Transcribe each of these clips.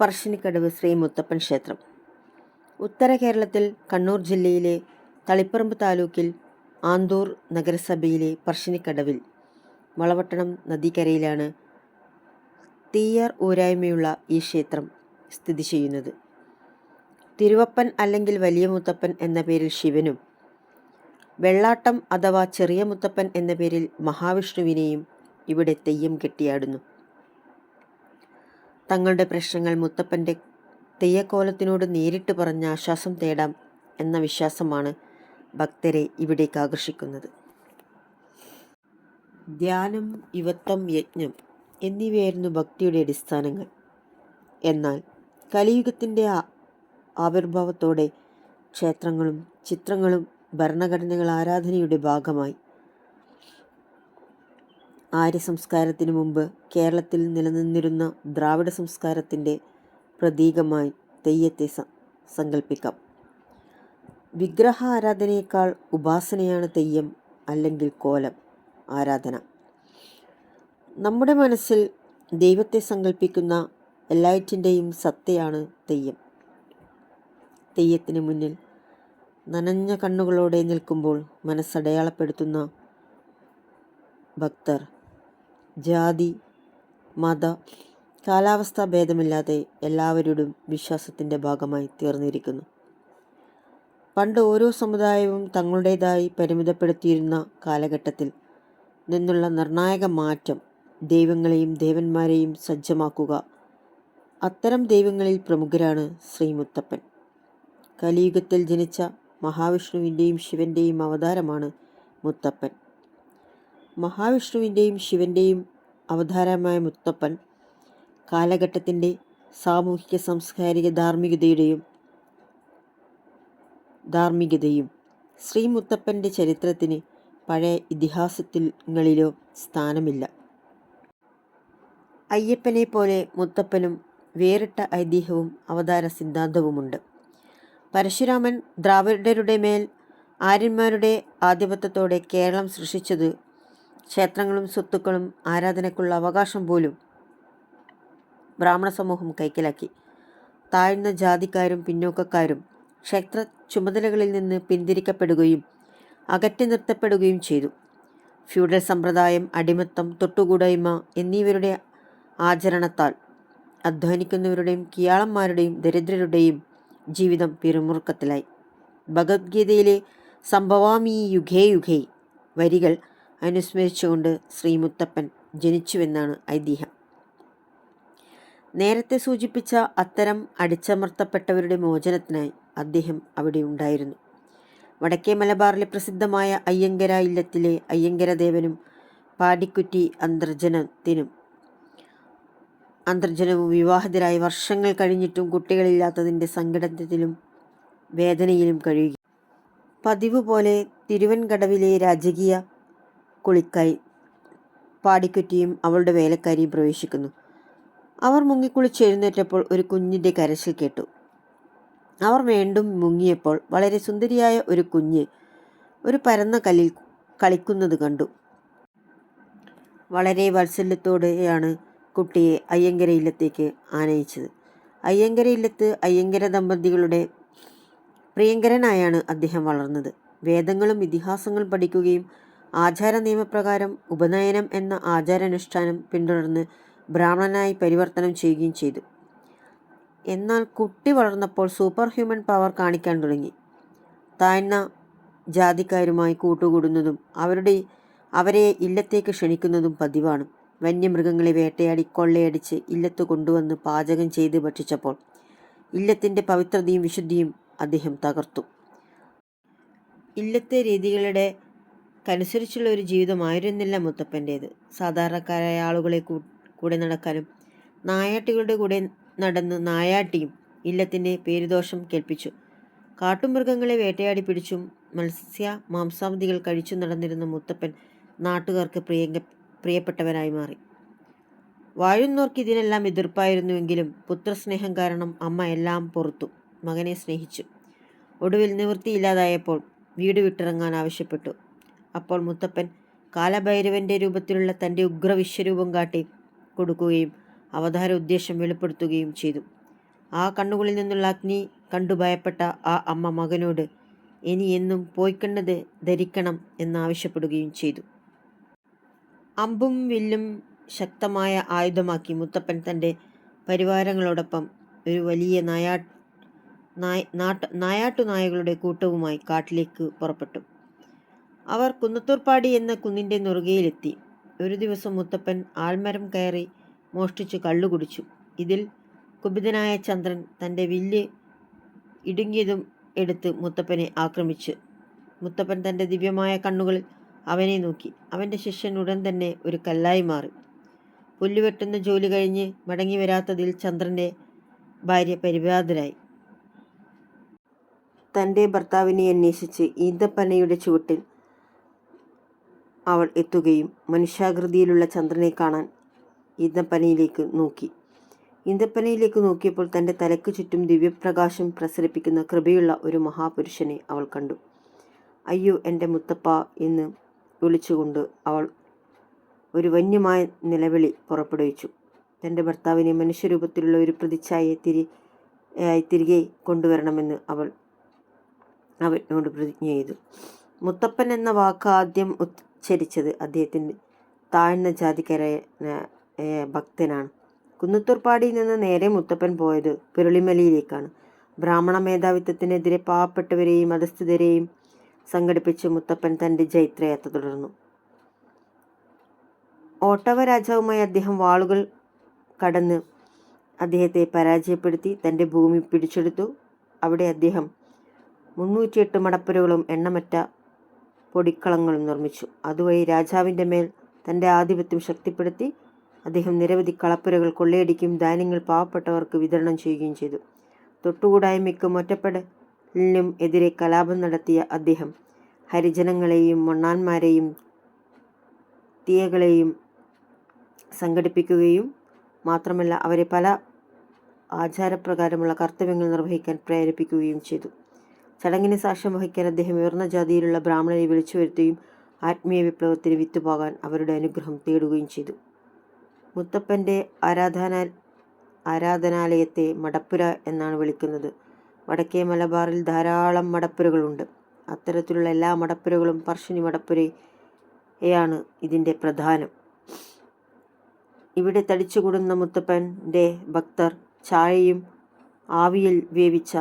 പറശ്ശിനിക്കടവ് ശ്രീ മുത്തപ്പൻ ക്ഷേത്രം. ഉത്തര കേരളത്തിൽ കണ്ണൂർ ജില്ലയിലെ തളിപ്പറമ്പ് താലൂക്കിൽ ആന്തൂർ നഗരസഭയിലെ പറശ്ശിനിക്കടവിൽ വളവട്ടണം നദിക്കരയിലാണ് തീയാർ ഊരായ്മയുള്ള ഈ ക്ഷേത്രം സ്ഥിതി ചെയ്യുന്നത്. തിരുവപ്പൻ അല്ലെങ്കിൽ വലിയ മുത്തപ്പൻ എന്ന പേരിൽ ശിവനും വെള്ളാട്ടം അഥവാ ചെറിയ മുത്തപ്പൻ എന്ന പേരിൽ മഹാവിഷ്ണുവിനെയും ഇവിടെ തെയ്യം കെട്ടിയാടുന്നു. തങ്ങളുടെ പ്രശ്നങ്ങൾ മുത്തപ്പന്റെ തെയ്യക്കോലത്തിനോട് നേരിട്ട് പറഞ്ഞ ആശ്വാസം തേടാം എന്ന വിശ്വാസമാണ് ഭക്തരെ ഇവിടേക്ക് ആകർഷിക്കുന്നത്. ധ്യാനം യുവത്വം യജ്ഞം എന്നിവയായിരുന്നു ഭക്തിയുടെ അടിസ്ഥാനങ്ങൾ. എന്നാൽ കലിയുഗത്തിന്റെ ആവിർഭാവത്തോടെ ക്ഷേത്രങ്ങളും ചിത്രങ്ങളും ഭരണഘടനകൾ ആരാധനയുടെ ഭാഗമായി ആര്യ സംസ്കാരത്തിനു മുമ്പ് കേരളത്തിൽ നിലനിന്നിരുന്ന ദ്രാവിഡ സംസ്കാരത്തിന്റെ പ്രതീകമായി തെയ്യത്തെ സങ്കല്പിക്കാം വിഗ്രഹ ആരാധനയേക്കാൾ ഉപാസനയാണ് തെയ്യം അല്ലെങ്കിൽ കോലം ആരാധന. നമ്മുടെ മനസ്സിൽ ദൈവത്തെ സങ്കല്പിക്കുന്ന എല്ലാറ്റിന്റെയും സത്തയാണ് തെയ്യം. തെയ്യത്തിന് മുന്നിൽ നനഞ്ഞ കണ്ണുകളോടെ നിൽക്കുമ്പോൾ മനസ്സടയാളപ്പെടുത്തുന്ന ഭക്തർ ജാതി മത കാലാവസ്ഥ ഭേദമില്ലാതെ എല്ലാവരോടും വിശ്വാസത്തിന്റെ ഭാഗമായി തീർന്നിരിക്കുന്നു. പണ്ട് ഓരോ സമുദായവും തങ്ങളുടേതായി പരിമിതപ്പെടുത്തിയിരുന്ന കാലഘട്ടത്തിൽ നിന്നുള്ള നിർണായക മാറ്റം ദൈവങ്ങളെയും ദേവന്മാരെയും സജ്ജമാക്കുക അത്തരം ദൈവങ്ങളിൽ പ്രമുഖരാണ് ശ്രീ മുത്തപ്പൻ കലിയുഗത്തിൽ ജനിച്ച മഹാവിഷ്ണുവിന്റെയും ശിവന്റെയും അവതാരമാണ് മുത്തപ്പൻ. മഹാവിഷ്ണുവിന്റെയും ശിവന്റെയും അവതാരമായ മുത്തപ്പൻ കാലഘട്ടത്തിന്റെ സാമൂഹിക സാംസ്കാരിക ധാർമ്മികതയുടെയും ധാർമ്മികതയും ശ്രീ മുത്തപ്പന്റെ ചരിത്രത്തിന് പഴയ ഇതിഹാസങ്ങളിലോ സ്ഥാനമില്ല. അയ്യപ്പനെ പോലെ മുത്തപ്പനും വേറിട്ട ഐതിഹ്യവും അവതാര സിദ്ധാന്തവുമുണ്ട്. പരശുരാമൻ ദ്രാവിഡരുടെ മേൽ ആര്യന്മാരുടെ ആധിപത്യത്തോടെ കേരളം സൃഷ്ടിച്ചത് ക്ഷേത്രങ്ങളും സ്വത്തുക്കളും ആരാധനയ്ക്കുള്ള അവകാശം പോലും ബ്രാഹ്മണ സമൂഹം കൈക്കലാക്കി. താഴ്ന്ന ജാതിക്കാരും പിന്നോക്കക്കാരും ക്ഷേത്ര ചുമതലകളിൽ നിന്ന് പിന്തിരിക്കപ്പെടുകയും അകറ്റി നിർത്തപ്പെടുകയും ചെയ്തു. ഫ്യൂഡൽ സമ്പ്രദായം അടിമത്തം തൊട്ടുകൂടായ്മ എന്നിവരുടെ ആചരണത്താൽ അധ്വാനിക്കുന്നവരുടെയും കിയാളന്മാരുടെയും ദരിദ്രരുടെയും ജീവിതം പിറുമുറുക്കത്തിലായി. ഭഗവത്ഗീതയിലെ സംഭവാമി യുഗേ യുഗേ വരികൾ അനുസ്മരിച്ചുകൊണ്ട് ശ്രീമുത്തപ്പൻ ജനിച്ചുവെന്നാണ് ഐതിഹ്യം. നേരത്തെ സൂചിപ്പിച്ച അത്തരം അടിച്ചമർത്തപ്പെട്ടവരുടെ മോചനത്തിനായി അദ്ദേഹം അവിടെ ഉണ്ടായിരുന്നു. വടക്കേ മലബാറിലെ പ്രസിദ്ധമായ അയ്യങ്കര ഇല്ലത്തിലെ അയ്യങ്കര ദേവനും പാടിക്കുറ്റി അന്തർജനത്തിനും അന്തർജനവും വിവാഹിതരായി വർഷങ്ങൾ കഴിഞ്ഞിട്ടും കുട്ടികളില്ലാത്തതിന്റെ സങ്കടത്തിലും വേദനയിലും കഴിയുക പതിവ് പോലെ തിരുവൻകടവിലെ രാജകീയ കുളിക്കായി പാടിക്കുറ്റിയും അവളുടെ വേലക്കാരിയും പ്രവേശിക്കുന്നു. അവർ മുങ്ങിക്കുളിച്ച് എഴുന്നേറ്റപ്പോൾ ഒരു കുഞ്ഞിന്റെ കരച്ചിൽ കേട്ടു. അവർ വീണ്ടും മുങ്ങിയപ്പോൾ വളരെ സുന്ദരിയായ ഒരു കുഞ്ഞ് ഒരു പരന്ന കല്ലിൽ കളിക്കുന്നത് കണ്ടു. വളരെ വാത്സല്യത്തോടെയാണ് കുട്ടിയെ അയ്യങ്കര ഇല്ലത്തേക്ക് ആനയിച്ചത്. അയ്യങ്കര ഇല്ലത്ത് അയ്യങ്കര ദമ്പതികളുടെ പ്രിയങ്കരനായാണ് അദ്ദേഹം വളർന്നത്. വേദങ്ങളും ഇതിഹാസങ്ങളും പഠിക്കുകയും ആചാര നിയമപ്രകാരം ഉപനയനം എന്ന ആചാരാനുഷ്ഠാനം പിന്തുടർന്ന് ബ്രാഹ്മണനായി പരിവർത്തനം ചെയ്യുകയും ചെയ്തു. എന്നാൽ കുട്ടി വളർന്നപ്പോൾ സൂപ്പർ ഹ്യൂമൻ പവർ കാണിക്കാൻ തുടങ്ങി. താഴ്ന്ന ജാതിക്കാരുമായി കൂട്ടുകൂടുന്നതും അവരുടെ അവരെ ഇല്ലത്തേക്ക് ക്ഷണിക്കുന്നതും പതിവാണ്. വന്യമൃഗങ്ങളെ വേട്ടയാടി കൊള്ളയടിച്ച് ഇല്ലത്ത് കൊണ്ടുവന്ന് പാചകം ചെയ്ത് ഭക്ഷിച്ചപ്പോൾ ഇല്ലത്തിന്റെ പവിത്രതയും വിശുദ്ധിയും അദ്ദേഹം തകർത്തു. ഇല്ലത്തെ രീതികളുടെ കനുസരിച്ചുള്ള ഒരു ജീവിതമായിരുന്നില്ല മുത്തപ്പന്റേത്. സാധാരണക്കാരായ ആളുകളെ കൂടെ നടക്കാനും നായാട്ടികളുടെ കൂടെ നടന്ന് നായാട്ടിയും ഇല്ലത്തിന്റെ പേരുദോഷം കേൾപ്പിച്ചു. കാട്ടുമൃഗങ്ങളെ വേട്ടയാടി പിടിച്ചും മത്സ്യ മാംസാവധികൾ കഴിച്ചു നടന്നിരുന്ന മുത്തപ്പൻ നാട്ടുകാർക്ക് പ്രിയങ്ക പ്രിയപ്പെട്ടവനായി മാറി. വാഴുന്നോർക്ക് ഇതിനെല്ലാം എതിർപ്പായിരുന്നുവെങ്കിലും പുത്രസ്നേഹം കാരണം അമ്മ എല്ലാം പുറത്തു. മകനെ സ്നേഹിച്ചു. ഒടുവിൽ നിവൃത്തിയില്ലാതായപ്പോൾ വീട് വിട്ടിറങ്ങാൻ ആവശ്യപ്പെട്ടു. അപ്പോൾ മുത്തപ്പൻ കാലഭൈരവന്റെ രൂപത്തിലുള്ള തന്റെ ഉഗ്രവിശ്വരൂപം കാട്ടി കൊടുക്കുകയും അവതാര ഉദ്ദേശം വെളിപ്പെടുത്തുകയും ചെയ്തു. ആ കണ്ണുകളിൽ നിന്നുള്ള അഗ്നി കണ്ടു ഭയപ്പെട്ട ആ അമ്മ മകനോട് ഇനി എന്നും പോയിക്കണ്ടത് ധരിക്കണം എന്നാവശ്യപ്പെടുകയും ചെയ്തു. അമ്പും വില്ലും ശക്തമായ ആയുധമാക്കി മുത്തപ്പൻ തന്റെ പരിവാരങ്ങളോടൊപ്പം ഒരു വലിയ നായാട്ട് നായ നാട്ട് നായാട്ടുനായകളുടെ കൂട്ടവുമായി കാട്ടിലേക്ക് പുറപ്പെട്ടു. അവർ കുന്നത്തൂർപ്പാടി എന്ന കുന്നിന്റെ നുറുകയിലെത്തി. ഒരു ദിവസം മുത്തപ്പൻ ആൽമരം കയറി മോഷ്ടിച്ചു കള്ളു കുടിച്ചു. ഇതിൽ കുപിതനായ ചന്ദ്രൻ തന്റെ വില്ല് ഇടുങ്ങിയതും എടുത്ത് മുത്തപ്പനെ ആക്രമിച്ചു. മുത്തപ്പൻ തന്റെ ദിവ്യമായ കണ്ണുകളിൽ അവനെ നോക്കി. അവന്റെ ശിഷ്യൻ ഉടൻ തന്നെ ഒരു കല്ലായി മാറി. പുല്ലുവെട്ടുന്ന ജോലി കഴിഞ്ഞ് മടങ്ങി വരാത്തതിൽ ചന്ദ്രന്റെ ഭാര്യ പരിഭ്രാതരായി തന്റെ ഭർത്താവിനെ അന്വേഷിച്ച് ഈന്തപ്പനയുടെ ചുവട്ടിൽ അവൾ എത്തുകയും മനുഷ്യാകൃതിയിലുള്ള ചന്ദ്രനെ കാണാൻ ഈന്തപ്പനയിലേക്ക് നോക്കി. ഈന്തപ്പനയിലേക്ക് നോക്കിയപ്പോൾ തന്റെ തലയ്ക്ക് ചുറ്റും ദിവ്യപ്രകാശം പ്രസരിപ്പിക്കുന്ന കൃപയുള്ള ഒരു മഹാപുരുഷനെ അവൾ കണ്ടു. അയ്യോ എന്റെ മുത്തപ്പ എന്ന് വിളിച്ചുകൊണ്ട് അവൾ ഒരു വന്യമായ നിലവിളി പുറപ്പെടുവിച്ചു. തന്റെ ഭർത്താവിനെ മനുഷ്യരൂപത്തിലുള്ള ഒരു പ്രതിച്ഛായയെ തിരി തിരികെ കൊണ്ടുവരണമെന്ന് അവൾ അവനോട് പ്രതിജ്ഞ ചെയ്തു. മുത്തപ്പൻ എന്ന വാക്ക് ആദ്യം ഉച്ചരിച്ചത് അദ്ദേഹത്തിന്റെ താഴ്ന്ന ജാതിക്കാരായ ഭക്തനാണ്. കുന്നത്തൂർപ്പാടിയിൽ നിന്ന് നേരെ മുത്തപ്പൻ പോയത് പിരളിമലയിലേക്കാണ്. ബ്രാഹ്മണ മേധാവിത്വത്തിനെതിരെ പാവപ്പെട്ടവരെയും മതസ്ഥിതരെയും സംഘടിപ്പിച്ച് മുത്തപ്പൻ തന്റെ ജൈത്രയാത്ര തുടർന്നു. ഓട്ടവ രാജാവുമായി അദ്ദേഹം വാളുകൾ കടന്ന് അദ്ദേഹത്തെ പരാജയപ്പെടുത്തി തന്റെ ഭൂമി പിടിച്ചെടുത്തു. അവിടെ അദ്ദേഹം മുന്നൂറ്റിയെട്ട് മടപ്പുരകളും എണ്ണമറ്റ പൊടിക്കളങ്ങളും നിർമ്മിച്ചു. അതുവഴി രാജാവിന്റെ മേൽ തന്റെ ആധിപത്യം ശക്തിപ്പെടുത്തി അദ്ദേഹം നിരവധി കളപ്പുരകൾ കൊള്ളയടിക്കുകയും ധാന്യങ്ങൾ പാവപ്പെട്ടവർക്ക് വിതരണം ചെയ്യുകയും ചെയ്തു. തൊട്ടുകൂടായ്മയ്ക്കും ഒറ്റപ്പെടലിനും എതിരെ കലാപം നടത്തിയ അദ്ദേഹം ഹരിജനങ്ങളെയും മണ്ണാന്മാരെയും തീയകളെയും സംഘടിപ്പിക്കുകയും മാത്രമല്ല അവരെ പല ആചാരപ്രകാരമുള്ള കർത്തവ്യങ്ങൾ നിർവഹിക്കാൻ പ്രേരിപ്പിക്കുകയും ചെയ്തു. ചടങ്ങിന് സാക്ഷ്യം വഹിക്കാൻ അദ്ദേഹം ഉയർന്ന ജാതിയിലുള്ള ബ്രാഹ്മണരെ വിളിച്ചു വരുത്തുകയും ആത്മീയ വിപ്ലവത്തിന് വിത്തുപോകാൻ അവരുടെ അനുഗ്രഹം തേടുകയും ചെയ്തു. മുത്തപ്പന്റെ ആരാധന ആരാധനാലയത്തെ മടപ്പുര എന്നാണ് വിളിക്കുന്നത്. വടക്കേ മലബാറിൽ ധാരാളം മടപ്പുരകളുണ്ട്. അത്തരത്തിലുള്ള എല്ലാ മടപ്പുരകളും പർശിനി മടപ്പുരയാണ് ഇതിന്റെ പ്രധാനം. ഇവിടെ തടിച്ചുകൂടുന്ന മുത്തപ്പന്റെ ഭക്തർ ചായയും ആവിയിൽ വേവിച്ച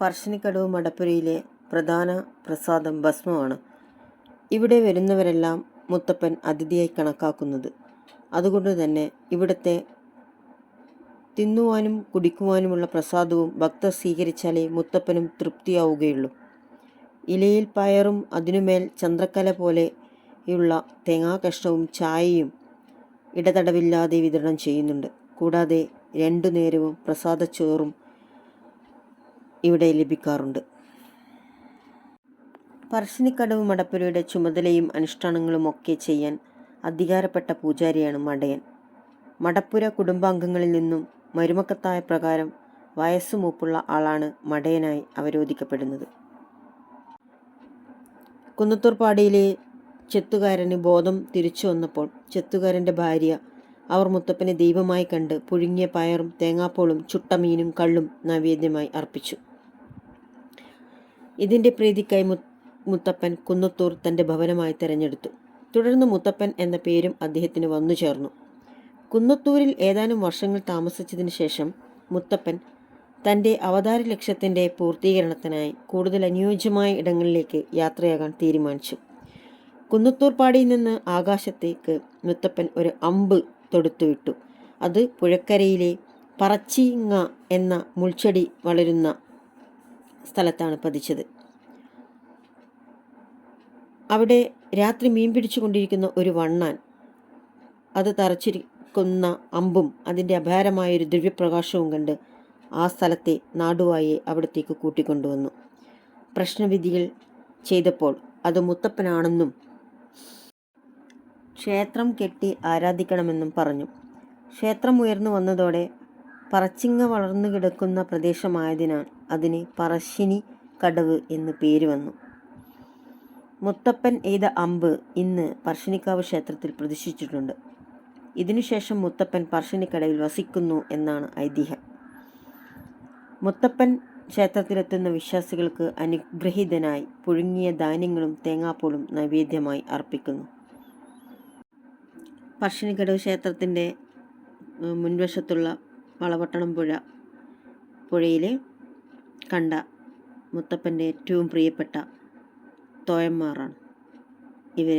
പറശ്ശിനിക്കടവ് മടപ്പുരയിലെ പ്രധാന പ്രസാദം ഭസ്മമാണ്. ഇവിടെ വരുന്നവരെല്ലാം മുത്തപ്പൻ അതിഥിയായി കണക്കാക്കുന്നത്. അതുകൊണ്ട് തന്നെ ഇവിടുത്തെ തിന്നുവാനും കുടിക്കുവാനുമുള്ള പ്രസാദവും ഭക്തർ സ്വീകരിച്ചാലേ മുത്തപ്പനും തൃപ്തിയാവുകയുള്ളൂ. ഇലയിൽ പയറും അതിനുമേൽ ചന്ദ്രക്കല പോലെയുള്ള തേങ്ങാകഷ്ണവും ചായയും ഇടതടവില്ലാതെ വിതരണം ചെയ്യുന്നുണ്ട്. കൂടാതെ രണ്ടു നേരവും പ്രസാദച്ചോറും ഇവിടെ ലഭിക്കാറുണ്ട്. പറശ്ശിനിക്കടവ് മടപ്പുരയുടെ ചുമതലയും അനുഷ്ഠാനങ്ങളും ഒക്കെ ചെയ്യാൻ അധികാരപ്പെട്ട പൂജാരിയാണ് മടയൻ. മടപ്പുര കുടുംബാംഗങ്ങളിൽ നിന്നും മരുമക്കത്തായ പ്രകാരം വയസ്സു മൂപ്പുള്ള ആളാണ് മടയനായി അവരോധിക്കപ്പെടുന്നത്. കുന്നത്തൂർപ്പാടിയിലെ ചെത്തുകാരന് ബോധം തിരിച്ചു വന്നപ്പോൾ ചെത്തുകാരന്റെ ഭാര്യ അവർ മുത്തപ്പനെ ദൈവമായി കണ്ട് പുഴുങ്ങിയ പയറും തേങ്ങാപ്പോളും ചുട്ടമീനും കള്ളും നൈവേദ്യമായി അർപ്പിച്ചു. ഇതിന്റെ പ്രീതിക്കായി മുത്തപ്പൻ കുന്നത്തൂർ തന്റെ ഭവനമായി തിരഞ്ഞെടുത്തു. തുടർന്ന് മുത്തപ്പൻ എന്ന പേരും അദ്ദേഹത്തിന് വന്നു ചേർന്നു. കുന്നത്തൂരിൽ ഏതാനും വർഷങ്ങൾ താമസിച്ചതിന് ശേഷം മുത്തപ്പൻ തന്റെ അവതാര ലക്ഷ്യത്തിന്റെ പൂർത്തീകരണത്തിനായി കൂടുതൽ അനുയോജ്യമായ ഇടങ്ങളിലേക്ക് യാത്രയാകാൻ തീരുമാനിച്ചു. കുന്നത്തൂർപ്പാടിയിൽ നിന്ന് ആകാശത്തേക്ക് മുത്തപ്പൻ ഒരു അമ്പ് തൊടുത്തുവിട്ടു. അത് പുഴക്കരയിലെ പറച്ചിങ്ങ എന്ന മുൾച്ചെടി വളരുന്ന സ്ഥലത്താണ് പതിച്ചത്. അവിടെ രാത്രി മീൻ പിടിച്ചുകൊണ്ടിരിക്കുന്ന ഒരു വണ്ണാൻ അത് തറച്ചിരിക്കുന്ന അമ്പും അതിന്റെ അപാരമായൊരു ദിവ്യപ്രകാശവും കണ്ട് ആ സ്ഥലത്തെ നാടുവായെ അവിടത്തേക്ക് കൂട്ടിക്കൊണ്ടുവന്നു. പ്രശ്നവിധികൾ ചെയ്തപ്പോൾ അത് മുത്തപ്പനാണെന്നും ക്ഷേത്രം കെട്ടി ആരാധിക്കണമെന്നും പറഞ്ഞു. ക്ഷേത്രം ഉയർന്നു വന്നതോടെ പറച്ചിങ്ങ വളർന്നു കിടക്കുന്ന പ്രദേശമായതിനാൽ അതിന് പറശ്ശിനി കടവ് എന്ന് പേര് വന്നു. മുത്തപ്പൻ എയ്ത അമ്പ് ഇന്ന് പറശ്ശിനിക്കാവ് ക്ഷേത്രത്തിൽ പ്രതിഷ്ഠിച്ചിട്ടുണ്ട്. ഇതിനുശേഷം മുത്തപ്പൻ പറശ്ശിനിക്കടവിൽ വസിക്കുന്നു എന്നാണ് ഐതിഹ്യം. മുത്തപ്പൻ ക്ഷേത്രത്തിലെത്തുന്ന വിശ്വാസികൾക്ക് അനുഗ്രഹീതനായി പുഴുങ്ങിയ ധാന്യങ്ങളും തേങ്ങാപ്പൂളും നൈവേദ്യമായി അർപ്പിക്കുന്നു. പറശ്ശിനിക്കടവ് ക്ഷേത്രത്തിന്റെ മുൻവശത്തുള്ള വളപട്ടണം പുഴ പുഴയിൽ കണ്ട മുത്തപ്പന്റെ ഏറ്റവും പ്രിയപ്പെട്ട തോയന്മാറാണ് ഇവർ